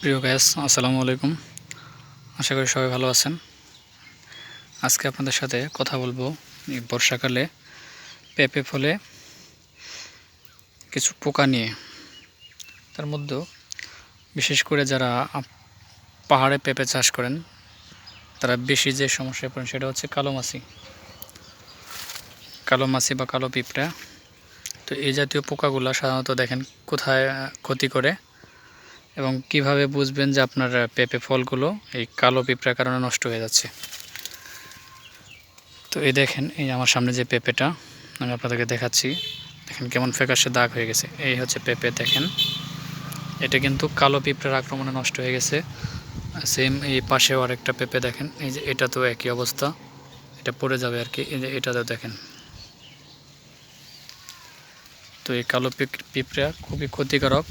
প্রিয় গ্যাস আসসালামু আলাইকুম। আশা করি সবাই ভালো আছেন। আজকে আপনাদের সাথে কথা বলব এই বর্ষাকালে পেঁপে ফলে কিছু পোকা নিয়ে। তার মধ্যেও বিশেষ করে যারা পাহাড়ে পেঁপে চাষ করেন, তারা বেশি যে সমস্যায় পড়েন সেটা হচ্ছে কালো মাছি। কালো মাছি বা কালো পিঁপড়া। তো এই জাতীয় পোকাগুলো সাধারণত দেখেন কোথায় ক্ষতি করে। এবং কীভাবে বুঝবেন যে আপনার পেঁপে ফলগুলো এই কালো পিঁপড়ার কারণে নষ্ট হয়ে যাচ্ছে? তো এই দেখেন, এই আমার সামনে যে পেঁপেটা, আমি আপনাদেরকে দেখাচ্ছি। দেখেন কেমন ফ্যাকাশে দাগ হয়ে গেছে। এই হচ্ছে পেঁপে, দেখেন। এটা কিন্তু কালো পিঁপড়ার আক্রমণে নষ্ট হয়ে গেছে। সেম এই পাশেও আরেকটা পেঁপে, দেখেন। এই যে এটা তো একই অবস্থা। এটা পড়ে যাবে আর কি। এই যে এটাতেও দেখেন। তো এই কালো পিঁপড়া খুবই ক্ষতিকারক।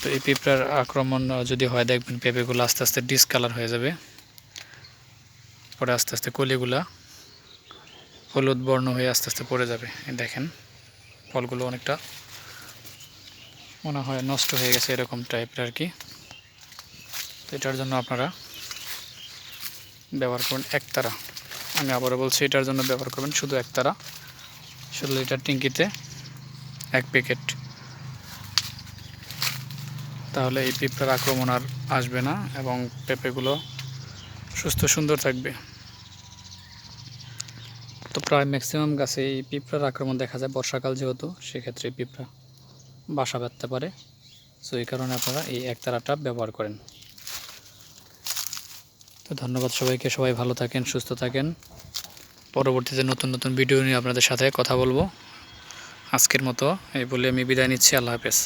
তো এই পিঁপড়ার আক্রমণ যদি হয়, দেখবেন পেঁপেগুলো আস্তে আস্তে ডিসকালার হয়ে যাবে। পরে আস্তে আস্তে কলিগুলা হলুদ বর্ণ হয়ে আস্তে আস্তে পড়ে যাবে। দেখেন, ফলগুলো অনেকটা মনে হয় নষ্ট হয়ে গেছে এরকম টাইপের আর কি তো এটার জন্য আপনারা ব্যবহার করবেন একতারা। আমি আবারও বলছি, এটার জন্য ব্যবহার করবেন শুধু একতারা। ষোলো লিটার ট্যাঙ্কিতে এক প্যাকেট তাহলে এই পিঁপড়ার আক্রমণ আর আসবে না এবং পেঁপেগুলো সুস্থ সুন্দর থাকবে। তো প্রায় ম্যাক্সিমাম গাছে এই পিঁপড়ার আক্রমণ দেখা যায় বর্ষাকাল যেহেতু, সেক্ষেত্রে পিঁপড়া বাসা বাঁধতে পারে। সো এই কারণে আপনারা এই একতারাটা ব্যবহার করেন। তো ধন্যবাদ সবাইকে, সবাই ভালো থাকেন, সুস্থ থাকেন। পরবর্তীতে নতুন নতুন ভিডিও নিয়ে আপনাদের সাথে কথা বলব। আজকের মতো এই বলে আমি বিদায় নিচ্ছি, আল্লাহ হাফেজ।